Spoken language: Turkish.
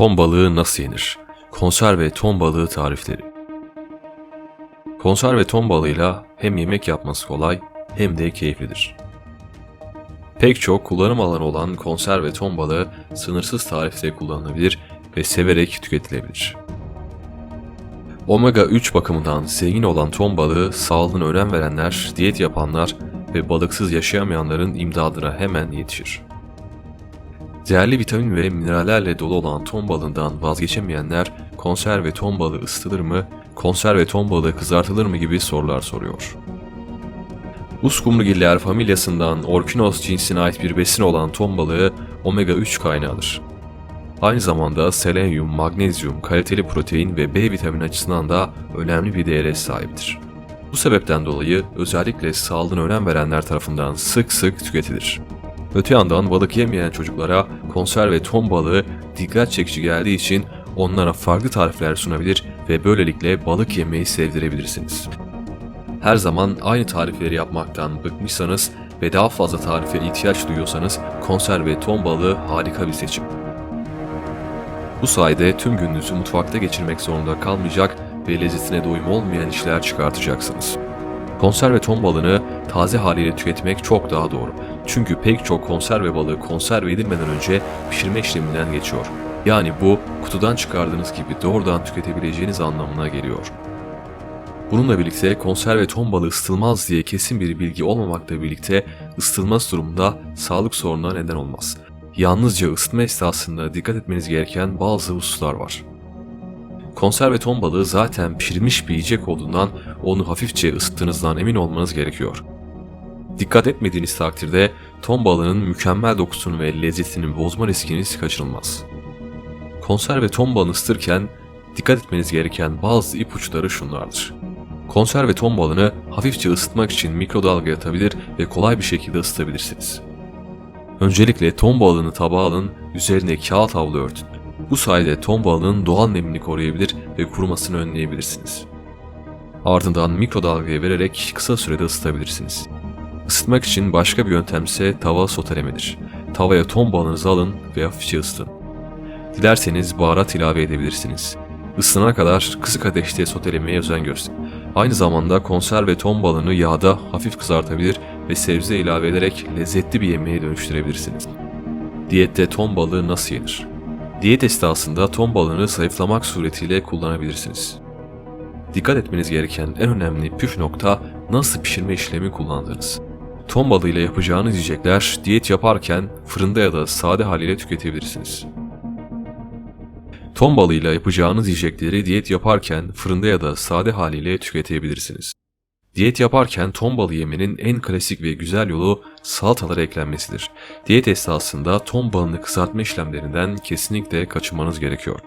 Ton balığı nasıl yenir? Konserve ton balığı tarifleri. Konserve ton balığıyla hem yemek yapması kolay hem de keyiflidir. Pek çok kullanım alanı olan konserve ton balığı sınırsız tarifte kullanılabilir ve severek tüketilebilir. Omega 3 bakımından zengin olan ton balığı sağlığına önem verenler, diyet yapanlar ve balıksız yaşayamayanların imdadına hemen yetişir. Değerli vitamin ve minerallerle dolu olan ton balığından vazgeçemeyenler konserve ton balığı ısıtılır mı, konserve ton balığı kızartılır mı gibi sorular soruyor. Uskumrugiller familyasından Orkinos cinsine ait bir besin olan ton balığı omega 3 kaynağıdır. Aynı zamanda selenyum, magnezyum, kaliteli protein ve B vitamini açısından da önemli bir değere sahiptir. Bu sebepten dolayı özellikle sağlığına önem verenler tarafından sık sık tüketilir. Öte yandan balık yemeyen çocuklara konserve ton balığı dikkat çekici geldiği için onlara farklı tarifler sunabilir ve böylelikle balık yemeyi sevdirebilirsiniz. Her zaman aynı tarifleri yapmaktan bıkmışsanız ve daha fazla tarife ihtiyaç duyuyorsanız konserve ton balığı harika bir seçim. Bu sayede tüm gününüzü mutfakta geçirmek zorunda kalmayacak ve lezzetine doyum olmayan işler çıkartacaksınız. Konserve ton balığını taze haliyle tüketmek çok daha doğru. Çünkü pek çok konserve balığı konserve edilmeden önce pişirme işleminden geçiyor. Yani bu kutudan çıkardığınız gibi doğrudan tüketebileceğiniz anlamına geliyor. Bununla birlikte konserve ton balığı ısıtılmaz diye kesin bir bilgi olmamakla birlikte ısıtılmaz durumda sağlık sorununa neden olmaz. Yalnızca ısıtma esnasında dikkat etmeniz gereken bazı hususlar var. Konserve ton balığı zaten pişirilmiş bir yiyecek olduğundan onu hafifçe ısıttığınızdan emin olmanız gerekiyor. Dikkat etmediğiniz takdirde ton balığının mükemmel dokusunu ve lezzetini bozma riskiniz kaçınılmaz. Konserve ton balığını ısıtırken dikkat etmeniz gereken bazı ipuçları şunlardır. Konserve ton balığını hafifçe ısıtmak için mikrodalgaya atabilir ve kolay bir şekilde ısıtabilirsiniz. Öncelikle ton balığını tabağa alın, üzerine kağıt havlu örtün. Bu sayede ton balığının doğal nemini koruyabilir ve kurumasını önleyebilirsiniz. Ardından mikrodalgaya vererek kısa sürede ısıtabilirsiniz. Isıtmak için başka bir yöntem ise tava sotelemedir. Tavaya ton balığınızı alın ve hafifçe ısıtın. Dilerseniz baharat ilave edebilirsiniz. Isınana kadar kısık ateşte sotelemeye özen gösterin. Aynı zamanda konserve ton balığını yağda hafif kızartabilir ve sebze ilave ederek lezzetli bir yemeğe dönüştürebilirsiniz. Diyette ton balığı nasıl yenir? Diyet esnasında ton balığını zayıflamak suretiyle kullanabilirsiniz. Dikkat etmeniz gereken en önemli püf nokta nasıl pişirme işlemi kullandığınız. Ton balığıyla yapacağınız yiyecekler diyet yaparken fırında ya da sade haliyle tüketebilirsiniz. Ton balığıyla yapacağınız yiyecekleri diyet yaparken fırında ya da sade haliyle tüketebilirsiniz. Diyet yaparken ton balığı yemenin en klasik ve güzel yolu salatalara eklenmesidir. Diyet esnasında ton balığını kızartma işlemlerinden kesinlikle kaçınmanız gerekiyor.